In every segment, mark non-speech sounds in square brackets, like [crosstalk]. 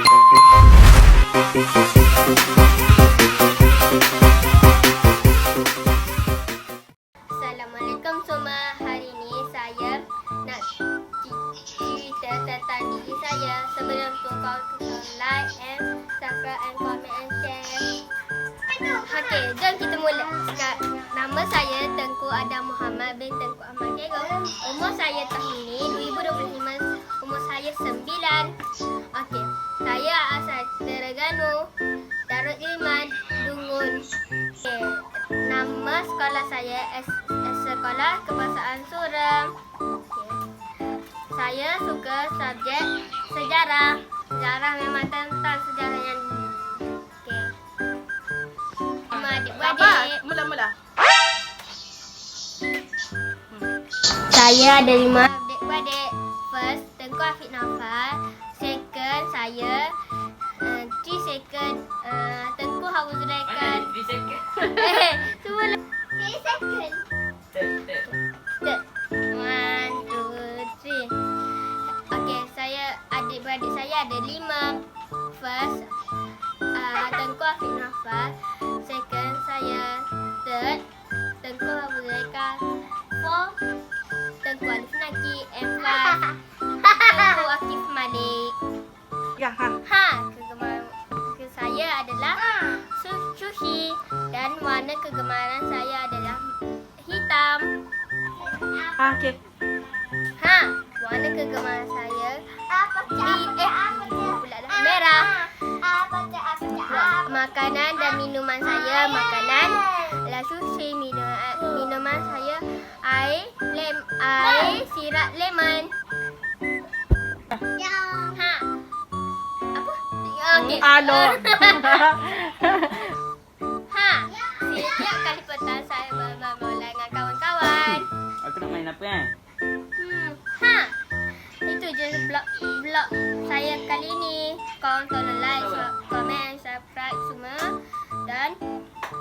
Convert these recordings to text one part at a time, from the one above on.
Assalamualaikum semua. Hari ini saya nak cerita tentang diri saya. Sebelum tu kau like and subscribe and comment and share. Okey, jom kita mula. Nama saya Tengku Adam Muhammad bin Tengku Ahmad Kegong. Umur saya tahun ini 2025. Umur saya 9. Terengganu, Darul Ilman, Dungun. Okey, nama sekolah saya S- S- Sekolah Kebangsaan Suram. Okey. Saya suka subjek sejarah. Sejarah memang tentang sejarah yang adik-beradik. Mula-mula. Saya ada lima adik-beradik. First, Tengku Afiq Nafal. Second, saya. Second, uh, Tengku Hawa Zulaikan. Eh, semua le- Three second. Third. One, two, three. Okay, saya adik-beradik saya ada lima. First, uh, Tengku Afiq Nafal. Second, saya. Third, Tengku Hawa Zulaikan. Four, Tengku Alif adalah su- sushi dan warna kegemaran saya adalah hitam. Ha, okey. Ha, warna kegemaran saya di eh pula dah merah. Wa- Makanan dan minuman saya makanan adalah sushi minuman minuman saya air lem air sirap lemon. Okey. Alo. [laughs] Ha. [laughs] Setiap kali petang saya bermain dengan kawan-kawan. Aku nak main apa kan? Hmm. Ha. Itu je vlog vlog saya kali ni. Kau tolong like, komen, subscribe semua dan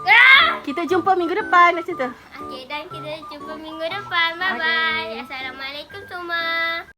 ah! Kita jumpa minggu depan macam tu. Okey dan kita jumpa minggu depan. Bye bye. Assalamualaikum semua.